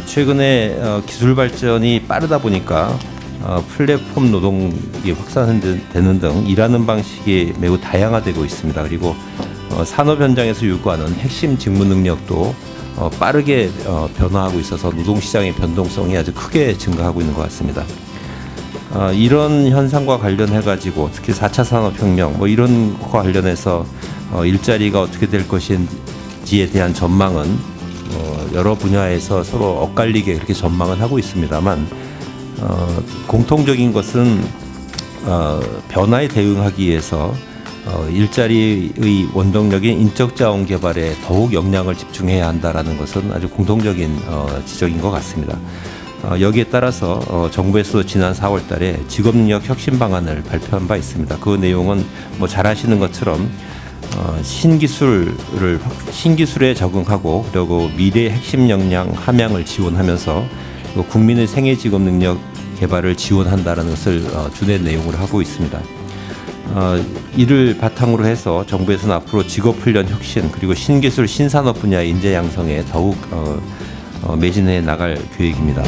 최근에 어, 기술 발전이 빠르다 보니까 어, 플랫폼 노동이 확산되는 등 일하는 방식이 매우 다양화되고 있습니다. 그리고 어, 산업 현장에서 요구하는 핵심 직무 능력도 어, 빠르게 어, 변화하고 있어서 노동 시장의 변동성이 아주 크게 증가하고 있는 것 같습니다. 어, 이런 현상과 관련해 가지고 특히 4차 산업혁명 뭐 이런 거 관련해서 어, 일자리가 어떻게 될 것인지에 대한 전망은 어, 여러 분야에서 서로 엇갈리게 그렇게 전망을 하고 있습니다만 어, 공통적인 것은 어, 변화에 대응하기 위해서 어, 일자리의 원동력인 인적 자원 개발에 더욱 역량을 집중해야 한다라는 것은 아주 공통적인 어, 지적인 것 같습니다. 어, 여기에 따라서 어, 정부에서 지난 4월 달에 직업능력 혁신 방안을 발표한 바 있습니다. 그 내용은 뭐 잘 아시는 것처럼 어, 신기술을 확- 신기술에 적응하고 그리고 미래 핵심 역량 함양을 지원하면서 국민의 생애 직업 능력 개발을 지원한다는 것을 어, 주된 내용으로 하고 있습니다. 어, 이를 바탕으로 해서 정부에서는 앞으로 직업훈련 혁신 그리고 신기술 신산업 분야의 인재 양성에 더욱 어, 어, 매진해 나갈 계획입니다.